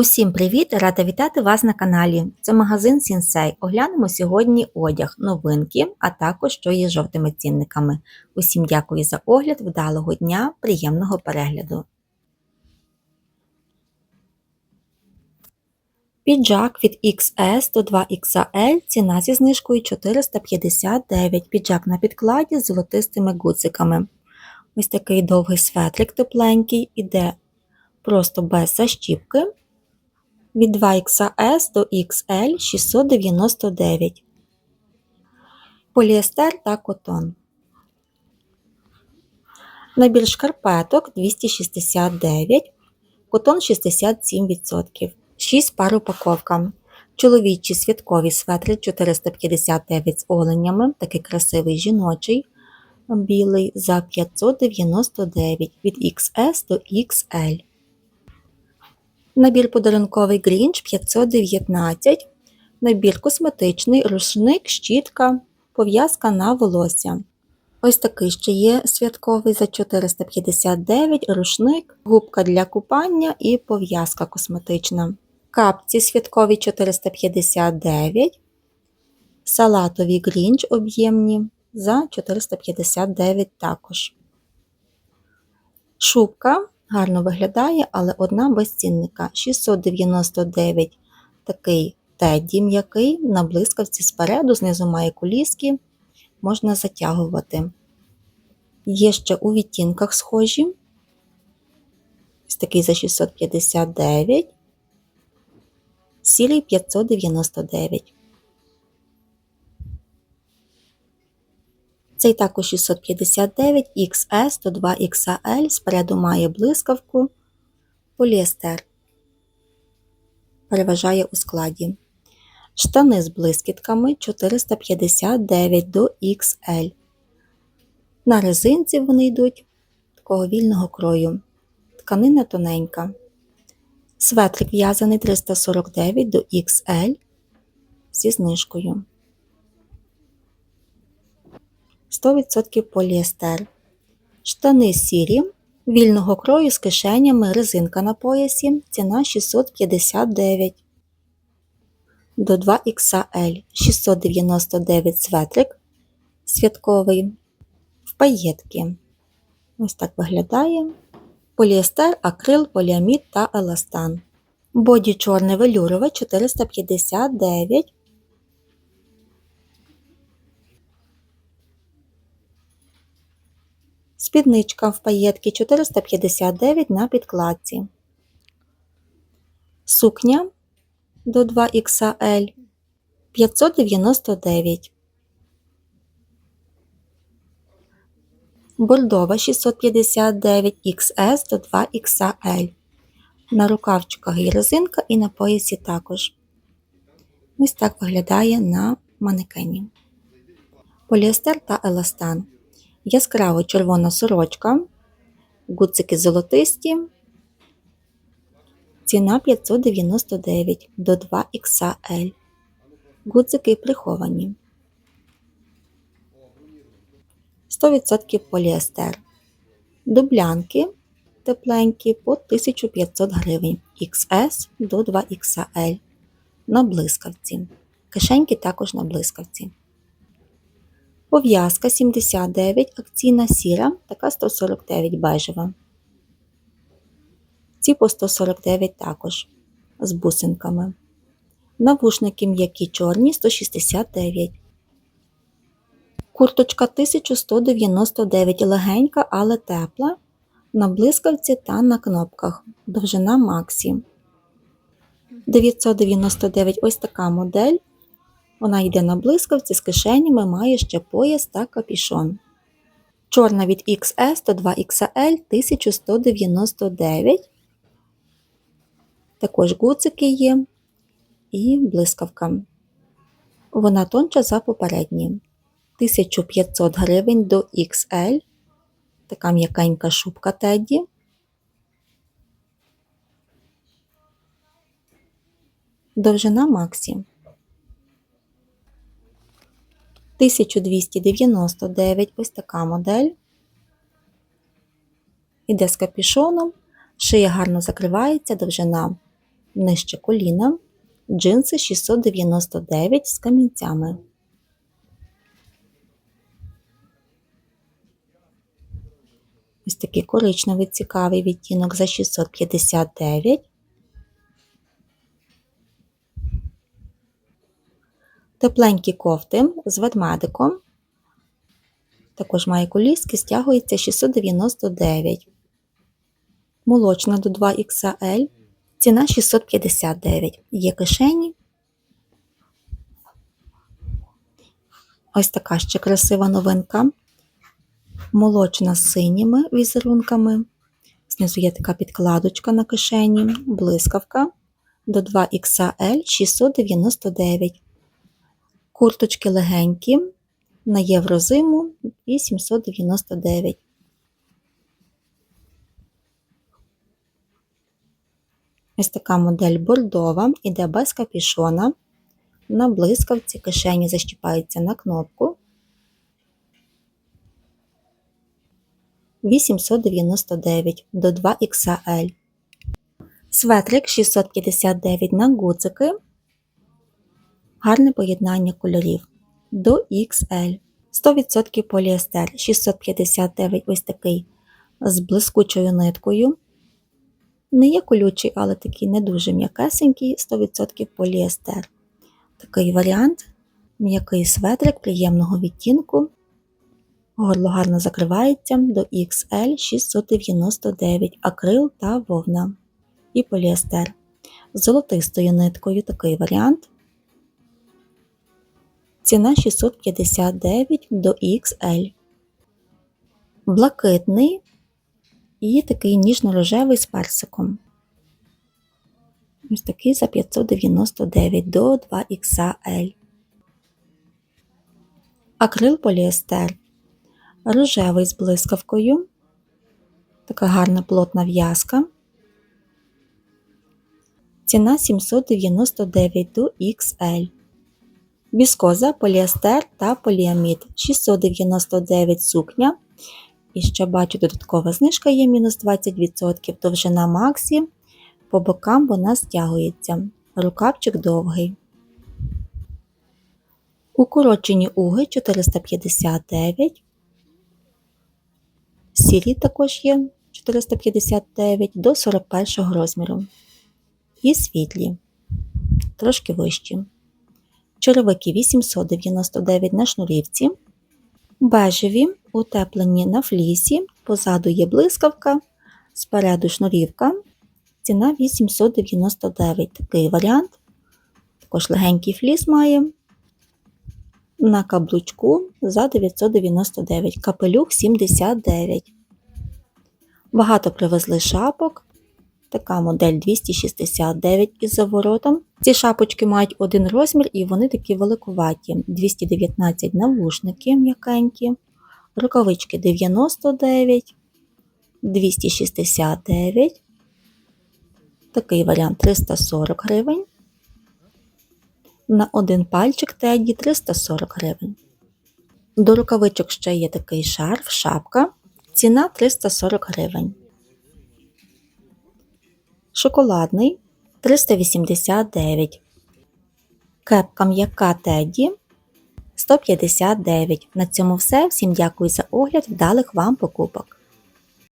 Усім привіт! Рада вітати вас на каналі. Це магазин Сінсей. Оглянемо сьогодні одяг, новинки, а також що є жовтими цінниками. Усім дякую за огляд, вдалого дня, приємного перегляду. Піджак від XS до 2XL, ціна зі знижкою 459. Піджак на підкладі з золотистими гудзиками. Ось такий довгий светрик тепленький, іде просто без защіпки від 2XS до XL 699. Поліестер та котон. Набір шкарпеток 269, котон 67%. 6 пар упаковка. Чоловічі святкові светри 459 з оленями, такий красивий жіночий, білий за 599 від XS до XL. Набір подарунковий Грінч 519, набір косметичний, рушник, щітка, пов'язка на волосся. Ось такий ще є святковий за 459 рушник, губка для купання і пов'язка косметична. Капці святкові 459, салатові грінч об'ємні за 459 також. Шубка гарно виглядає, але одна без цінника. 699 такий теді м'який, на блискавці спереду, знизу має куліски, можна затягувати. Є ще у відтінках схожі. Ось такий за 659, сірий 599. Цей також 659 XS до 2XL, спереду має блискавку, поліестер. Переважає у складі. Штани з блискітками 459 до XL. На резинці вони йдуть такого вільного крою. Тканина тоненька. Светрик в'язаний 349 до XL зі знижкою. 100% поліестер. Штани сірі, вільного крою з кишенями, резинка на поясі, ціна 659 до 2XL 699 светрик святковий в паєтки. Ось так виглядає. Поліестер, акрил, поліамід та еластан. Боді чорне велюрове 459 Спідничка в паєтки 459 на підкладці. Сукня до 2XL 599. Бордова 659 XS до 2XL. На рукавчиках є резинка і на поясі також. Ось так виглядає на манекені. Поліестер та еластан яскраво червона сорочка, гудзики золотисті, ціна 599 до 2XL. Гудзики приховані. 100% поліестер. Дублянки тепленькі по 1500 гривень XS до 2XL на блискавці. Кишеньки також на блискавці. Пов'язка 79, акційна сіра, така 149 бежева. Ці по 149 також з бусинками. Навушники м'які чорні 169. Курточка 1199 легенька, але тепла. На блискавці та на кнопках. Довжина Максі. 999 ось така модель. Вона йде на блискавці з кишенями, має ще пояс та капішон. Чорна від XS до 2XL 1199. Також гуцики є і блискавка. Вона тонча за попередні. 1500 гривень до XL. Така м'якенька шубка Тедді. Довжина Максі. 1299 ось така модель. Іде з капюшоном, шия гарно закривається, довжина нижче коліна, джинси 699 з камінцями. Ось такий коричневий цікавий відтінок за 659. Тепленькі кофти з ведмедиком. Також має коліски, стягується 699. Молочна до 2XL. Ціна 659. Є кишені. Ось така ще красива новинка. Молочна з синіми візерунками. Знизу є така підкладочка на кишені, блискавка до 2XL 699. Курточки легенькі на єврозиму 899. Ось така модель бордова, іде без капішона. На блискавці кишені защіпаються на кнопку. 899 до 2XL. Светрик 659 на гудзики. Гарне поєднання кольорів до XL. 100% поліестер 659 ось такий з блискучою ниткою. Не є колючий, але такий не дуже м'якесенький, 100% поліестер. Такий варіант м'який светрик приємного відтінку. Горло гарно закривається до XL 699 акрил та вовна і поліестер. З золотистою ниткою такий варіант. Ціна 659 до XL. Блакитний і такий ніжно-рожевий з персиком. Ось такий за 599 до 2XL. Акрил поліестер. Рожевий з блискавкою. Така гарна плотна в'язка. Ціна 799 до XL. Віскоза, поліестер та поліамід 699 сукня. І ще бачу, додаткова знижка є мінус 20%, довжина Максі. По бокам вона стягується. Рукавчик довгий. Укорочені уги 459. Сірі також є 459 до 41 розміру. І світлі, трошки вищі. Черевики 899 на шнурівці. Бежеві, утеплені на флісі, позаду є блискавка, спереду шнурівка. Ціна 899. Такий варіант. Також легенький фліс має. На каблучку за 999, капелюх 79. Багато привезли шапок. Така модель 269 із заворотом. Ці шапочки мають один розмір і вони такі великуваті. 219 навушники м'якенькі, рукавички 99, 269. Такий варіант 340 гривень. На один пальчик теді 340 гривень. До рукавичок ще є такий шарф, шапка. Ціна 340 гривень. Шоколадний 389. Кепка м'яка теді 159. На цьому все. Всім дякую за огляд. Вдалих вам покупок.